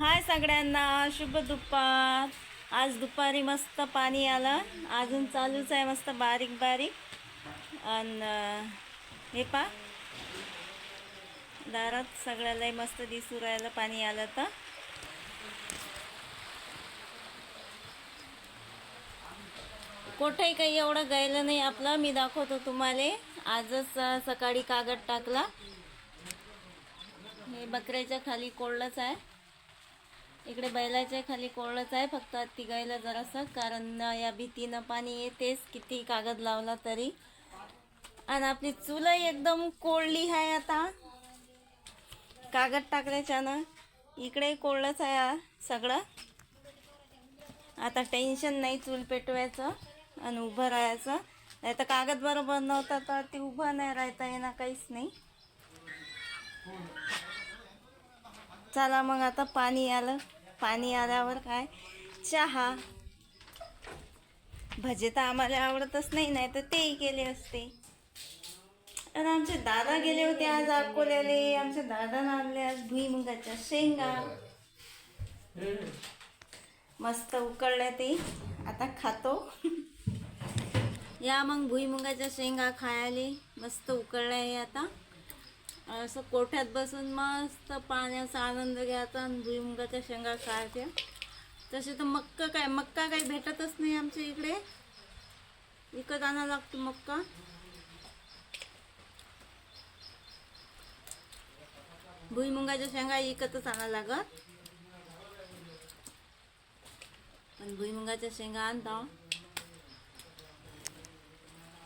हाय सगळ्यांना शुभ दुपार. आज दुपारी मस्त पाणी आलं. अजून चालूच आहे मस्त बारीक बारीक. आणि हे पा दारात सगळ्यालाही मस्त दिसू राहिलं पाणी आलं तर. कुठेही काही एवढं गायलं नाही आपलं. मी दाखवतो तुम्हाला. आजच सकाळी कागद टाकला. हे बकऱ्याच्या खाली कोळलंच आहे. इकडे बैलाच्या खाली कोरडंच आहे फक्त तिघायला जरासं कारण या भीतीनं पाणी येतेच किती कागद लावला तरी. आणि आपली चुलही एकदम कोरली आहे आता. कागद टाकल्याच्यानं इकडे कोरडंच आहे सगळं. आता टेन्शन नाही चूल पेटवायचं आणि उभं राहायचं. नाही तर कागद बरोबर नव्हता तर ते उभं नाही राहता येणार काहीच नाही. चला मग आता पाणी आलं. पाणी आल्यावर काय? चहा. भजे तर आम्हाला आवडतच नाही नाही तर तेही केले असते. आणि आमचे दादा गेले होते आज अकोल्याले. आमच्या दादा आणले आज भुईमुगाच्या शेंगा. मस्त उकळल्या ते. आता खातो. या मग भुईमुगाच्या शेंगा खायले. मस्त उकळल्या आहे आता. असं कोठ्यात बसून मस्त पाण्याचा आनंद घ्यायचा आणि भुईमुगाच्या शेंगा खायच्या. तसे तर मक्का काय मक्का काही भेटतच नाही आमच्या इकडे. विकत आणावं लागतो मक्का. भुईमुगाच्या शेंगा विकतच आणावं लागत पण भुईमुगाच्या शेंगा आणता.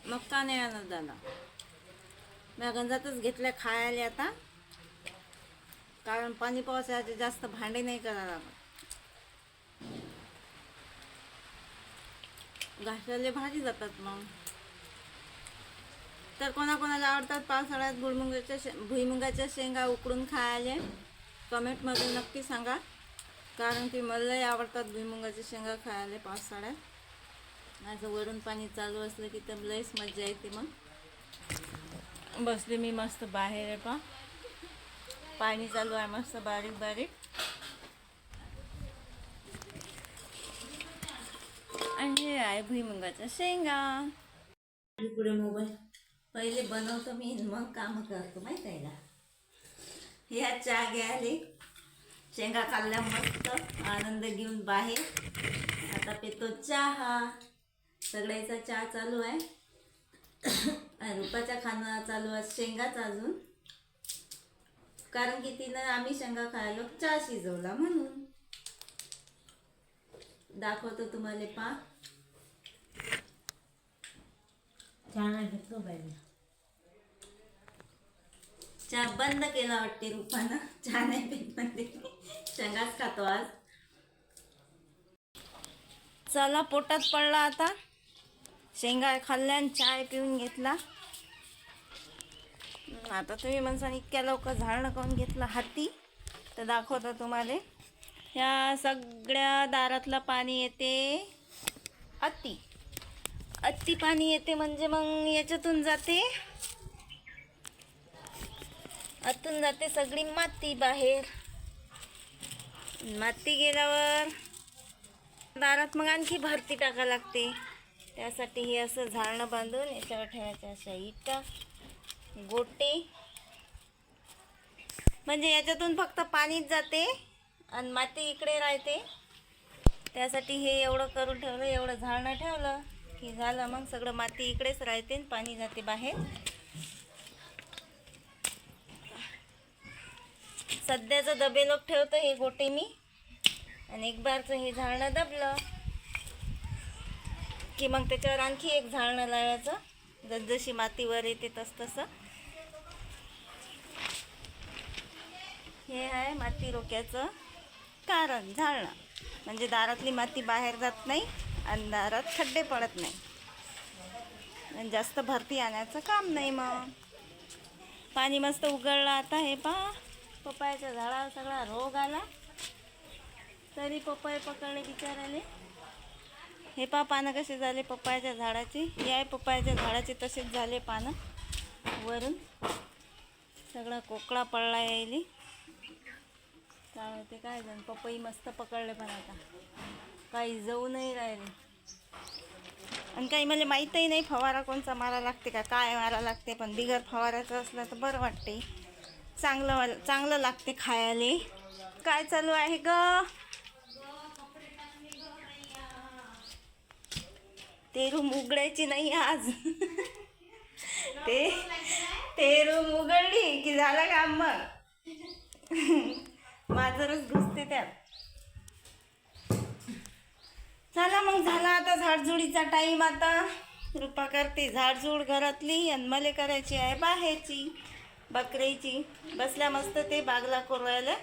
मक्का नाही आणत दादा. मी गंजातच घेतल्या खायला आता. कारण पाणी पावसाचे जास्त भांडे नाही करायला लागत घासाले भाजी जातात मग. तर कोणाकोणाला आवडतात पावसाळ्यात भुईमुगाच्या शे भुईमुगाच्या शेंगा उकडून खायला? कमेंटमध्ये नक्की सांगा. कारण की मलाही आवडतात भुईमुगाच्या शेंगा खायला पावसाळ्यात. माझं वरून पाणी चालू असलं की तर लईच मजा येते मग. बसले मी मस्त बाहेर आहे पा. पाणी चालू आहे मस्त बारीक बारीक. आणि हे आहे भुईमुगाचा शेंगा. पुढे मोबाईल. पहिले बनवतो मी मग काम करतो माहिती आहे का ह्या चहा घ्यायले शेंगा खाल्ल्या मस्त आनंद घेऊन बाहेर. आता पितो चहा. सगळ्याचा चहा चालू आहे. रुपाच्या खाणं चालू आहे शेंगाच अजून. कारण की तिनं आम्ही शेंगा खायला चहा शिजवला म्हणून. दाखवतो तुम्हाला पा घेतलं पाहिजे चहा बंद केला वाटते रुपानं. चहा नाही पीत मध्ये शेंगाच खातो आज. चला पोटात पडला आता. शेंगा खाल्ल्या आणि चाय पिऊन घेतला. आता तुम्ही म्हणसान इतक्या लवकर झाडणं काऊन घेतला हाती तर दाखवतो तुम्हाला. ह्या सगळ्या दारातलं पाणी येते. अति. अति पाणी येते म्हणजे मग याच्यातून जाते. आतून जाते सगळी माती बाहेर. माती गेल्यावर दारात मग आणखी भरती टाका लागते. त्यासाठी हे असं झाडणं बांधून याच्यावर ठेवायच्या अशा इटा गोटे. म्हणजे याच्यातून फक्त पाणीच जाते आणि माती इकडे राहते. त्यासाठी हे एवढं करून ठेवलं एवढं झाडणं ठेवलं की झालं मग सगळं माती इकडेच राहते आणि पाणी जाते बाहेर. सध्याचं डबे लोक ठेवतं हे गोटे मी. आणि एक बारचं हे झाडणं दबलं. की मग त्याच्यावर आणखी एक झाडणं लावायचं. जसजशी मातीवर येते तस तसं. हे आहे माती रोक्याचं कारण झाडणं. म्हणजे दारातली माती बाहेर जात नाही आणि दारात खड्डे पडत नाही. आणि जास्त भरती आणायचं काम नाही मग. पाणी मस्त उघडलं आता हे पहा पपयाच्या झाडावर सगळा रोग आला. तरी पपया पकडले बिचाराले हे पहा पानं कसे झाले? पप्पायाच्या झाडाचे. हे आहे पपयाच्या झाडाचे तसेच झाले पानं. वरून सगळा कोकळा पडला यायली. चालते काय जण पपई मस्त पकडले पण आता. काही जाऊ नाही राहिले. आणि काही मला माहीतही नाही फवारा कोणचा मारा लागते का काय मारा लागते पण बिगर फवाराचं असलं तर बरं वाटते चांगलं चांगलं लागते खायला. काय चालू आहे ग? ते रूम उघडायची नाही आज. ते ते रूम उघडली की झालं काम मग. माझरच घुसते त्यात. चला मग झाला आता झाडझुडीचा टाईम आता. रुपा करते झाडझूड घरातली आणि मला करायची आहे बाहेरची बकरीची. बसल्या मस्त ते बागला करू राहिलं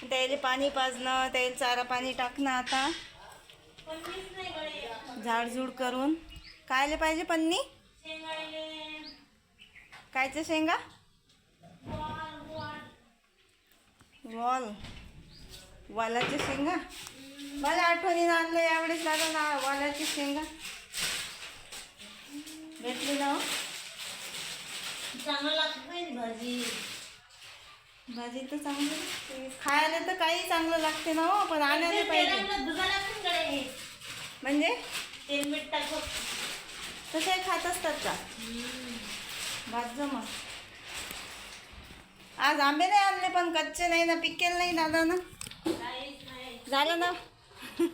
त्याला पाणी पाजणं त्याला चारा पाणी टाकणं आता. झाडझूड करून. कायले पाहिजे पन्नी? कायचं शेंगा? वॉल. वालाच्या शेंगा? मला आठवणीनं आणलं यावेळेस लागलं ना वालाची शेंगा. भेटली ना हो? चांगलं लागत नाही भाजी. भाजी तर चांगली लागते. खायला तर काही चांगलं लागते ना हो पण आणायला पाहिजे. म्हणजे? तेल मीठ टाकू तसे खात असतात का? भात जमा. आज आंबे नाही आणले पण कच्चे नाही ना पिकेल नाही दादा ना? झालं ना?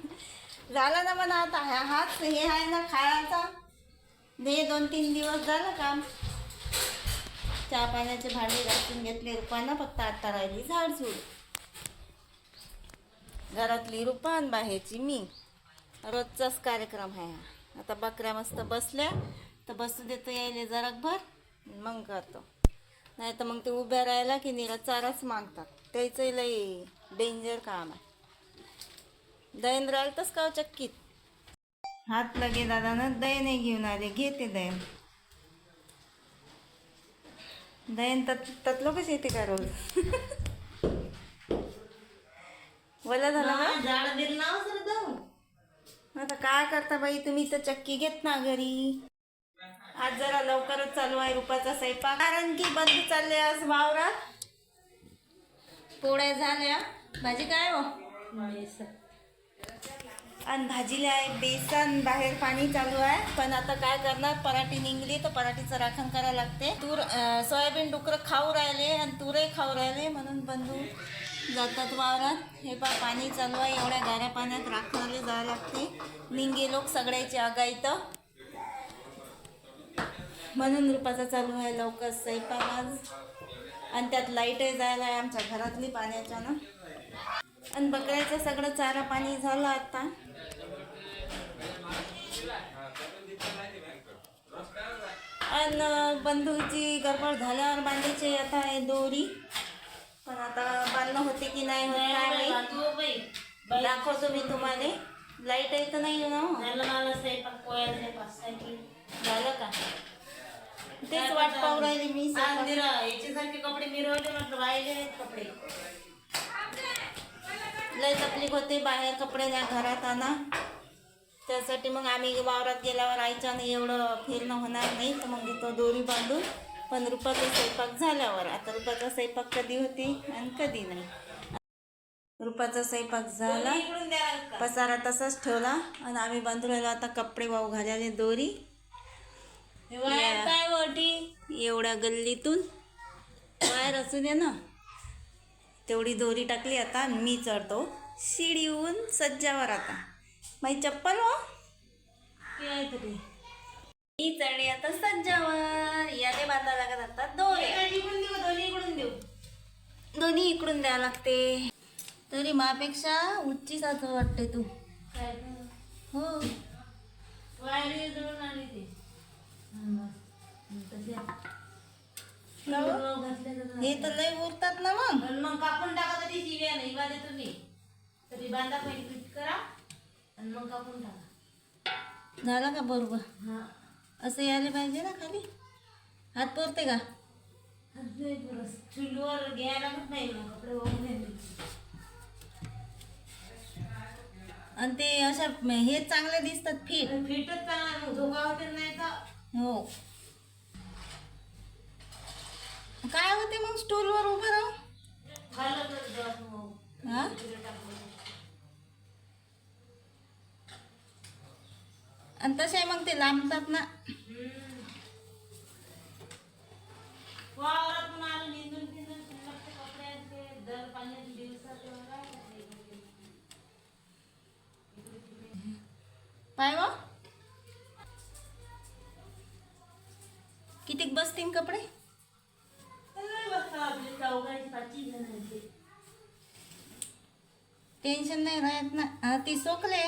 झालं ना म्हणा आता हा हाच हे आहे ना खायचा. दे दोन तीन दिवस झालं काम. चहा पाण्याचे भांडे घासून घेतले रुपानं फक्त आता राहिली झाडझूड. घरातली रुपान आणि बाहेरची मी. रोजचाच कार्यक्रम आहे हा. आता बकऱ्या मस्त बसल्या तर बसू देतो यायले जराकभर मग करतो. नाही तर मग ते उभ्या राहिला की निरा चाराच मागतात. त्याचं लई डेंजर काम आहे. दयन राहिलतच का हो चक्कीत? हात लगे दादानं दयने घेऊन आले. घेते दयन दयन तत ततलो कशी येते का रोज? वला झाला झाड दिलं काय करता बाई? तुम्ही तर चक्की घेत ना घरी. आज जरा लवकरच चालू आहे रुपाचा स्वयंपाक. कारण की बंद चालले आज वावरात. पोळ्या झाल्या. भाजी काय हो? आणि भाजीला आहे बेसन. बाहेर पाणी चालू आहे. पण आता काय करणार? पराठी निघली तर पराठीचं राखण करायला लागते. तूर अं, सोयाबीन डुकरं खाऊ राहिले आणि तुरही खाऊ राहिले म्हणून बंधू जातात वावरात. हे पा पाणी चालू आहे. एवढ्या गाऱ्या पाण्यात राखणारे जावं लागते. निंगे लोक सगळ्याचे आगायतं म्हणून रुपाचा चालू आहे लवकर स्वयंपाक आज. आणि त्यात लाईटही जायला आहे आमच्या घरातली पाण्याच्यानं आणि बकऱ्याचं सगळं चारा पाणी झालं आता. आणि बंधूची गडबड झाल्यावर बांधायची आता आहे दोरी. पण आता बांधणं होते की नाही होत काय माहीत. दाखवतो मी तुम्हाला लाइट आहे तर नाही ना हो. झालं मला स्वयंपाक पोळ्याचे पाच सहा किलो. झालं का तेच वाट पाहू राहिली मी आज स्वयंपाक. निरा- याच्यासारखे कपडे मिरवले म्हटलं नाहीत कपडे लय तकलीफ होते बाहेर कपडे द्या घरात आणा त्यासाठी मग आम्ही वावरात गेल्यावर आईच्यानं एवढं फिरणं होणार नाही तर मग तो दोरी बांधून पण रुपाचा स्वयंपाक झाल्यावर आता रुपाचा स्वयंपाक कधी होती आणि कधी नाही. रुपाचा स्वयंपाक झाला. पसारा तसाच ठेवला आणि आम्ही बांधू राहिलो आता कपडे वाहू घालायले दोरी. वायर काय वटी एवढ्या गल्लीतून बाहेर असू दे ना तेवढी दोरी टाकली आता मी चढतो. शिडीहून सज्जावर आता. माझी चप्पल हो. तरी. मी चढली आता सज्जावर याने बांधा लागत आता एका इकडून देऊ दोन्ही इकडून देऊ. दोन्ही इकडून द्यावं लागते. तरी मापेक्षा उच्चीच असं वाटते तू. हो. वायर आली ते. हो? हे तर लय उरतात ना मग. मग कापून टाका तरी शिव्या नाही बांधे तुम्ही. तरी बांधा पहिले फिट करा आणि मग कापून टाका. झाला का बरोबर? हा. असं यायला पाहिजे ना खाली? हात पुरते का? चुलीवर घ्यायला नाही कपडे आणि ते अशा हे चांगले दिसतात फिट. फिटच चांगला धोका होते नाही तर हो. काय होते मग स्टूलवर उभं मग. हा आणि तसे मग ते लांबतात ना. पाय व. कितीक बसतील कपडे? टेन्शन नाही राहत ना. ती सोकले.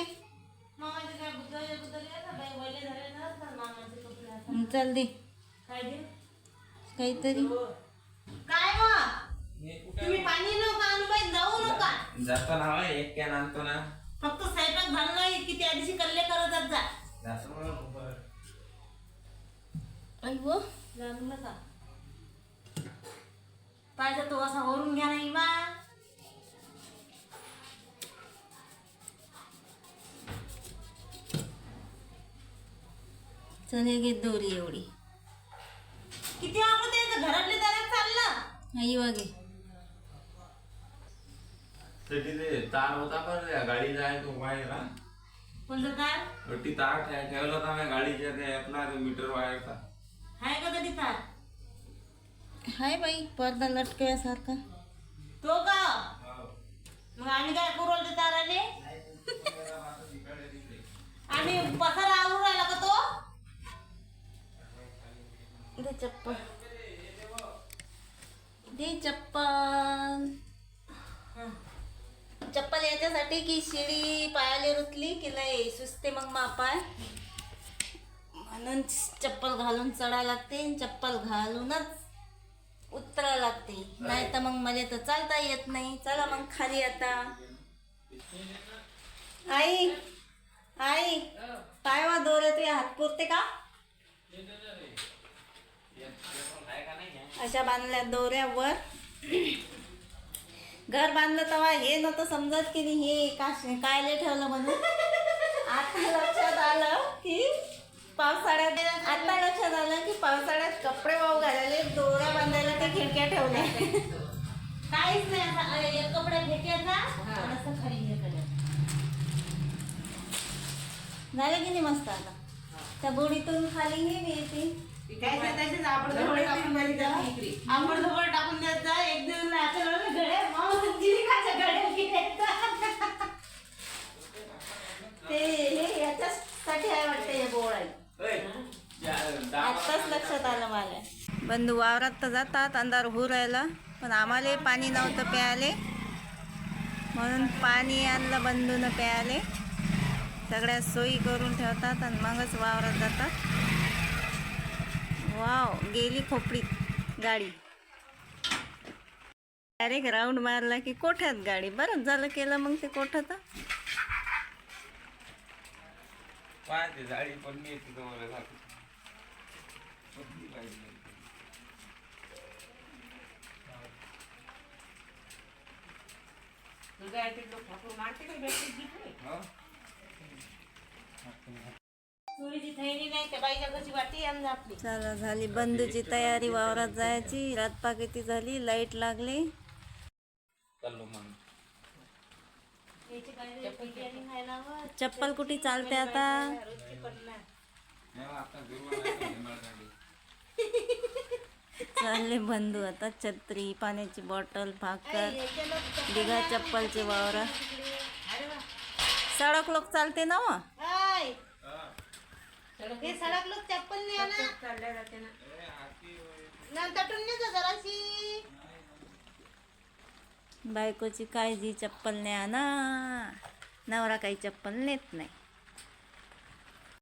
चल दे. काय काहीतरी. काय मग तुम्ही पाणी नका आणू बाई? जाऊ नका जातो ना हवा एक कॅन आणतो ना. फक्त स्वयंपाक झालं नाही की त्या दिवशी कल्ले करत जा. वो जाणून नका. पाहिजे तो असा वरून घ्या नाही बा चल हे घे दोरी एवढी. किती आवडते तर घरातले दारात चाललं. आई वागे त्याची ते तार होता पण त्या गाडी जाय तो वायर ना कोणतं तार तार ठे- ठेवला होता मी गाडीच्या ते आपला ते मीटर वायरचा. आहे का तरी तार हाय बाई पडदा लटकव्यासारखा. तो का? मग आम्ही काय करू आले आणि पसारा आवरून राहिला का दे चप्पल दे चप्पल चप्पल याच्यासाठी की शिडी पायाले रुतली की नाही सुचते मग मा पाय म्हणून चप्पल घालून चढा लागते चप्पल घालूनच उतरा लागते नाही तर मग मला तर चालता येत नाही चला मग खाली आता आई आई पाय वा दोरे तुझे हात पुरते का अशा बांधल्या दोऱ्यावर. घर बांधलं तेव्हा हे नव्हतं समजत की नाही हे काश कायले ठेवलं म्हणून. आता लक्षात आलं की पावसाळ्यात आता लक्षात आलं की पावसाळ्यात कपडे वाहू घालायला दोऱ्या बांधायला ते खिडक्या ठेवल्या. काहीच नाही एक कपडा आणि असं खाली. झालं की नाही मस्त आता? त्या गोडीतून खाली हे आपण टाकून द्यायचं एक दिवस नाचलं घड्या मामा जीविकाच्या घड्या घ्यायचा. ते हे याच्यासाठी आहे वाटतं हे आत्ताच लक्षात आलं मला. बंधू वावरात तर जातात अंधार होऊ राहिला. पण आम्हाला पाणी नव्हतं प्यायले. म्हणून पाणी आणलं बंधूनं प्यायले. सगळ्या सोयी करून ठेवतात आणि मगच वावरात जातात. वाव गेली खोपडीत गाडी. डायरेक्ट राऊंड मारला की कोठ्यात गाडी? बरंच झालं केलं मग ते कोठ्यात पाहते चला झाली बंदूची तयारी वावरात जायची. रातपा किती झाली लाइट लागली. चप्पल कुठे चालते आता. चालले बंधू आता छत्री पाण्याची बॉटल भाकर दिघा चप्पलचे वावर. सडक लोक चालते ना हो? हे सडक लोक चप्पल नाही आणा नंतर नेतो जराशी? बायकोची काळजी चप्पल न्या ना नवरा काही चप्पल नेत नाही.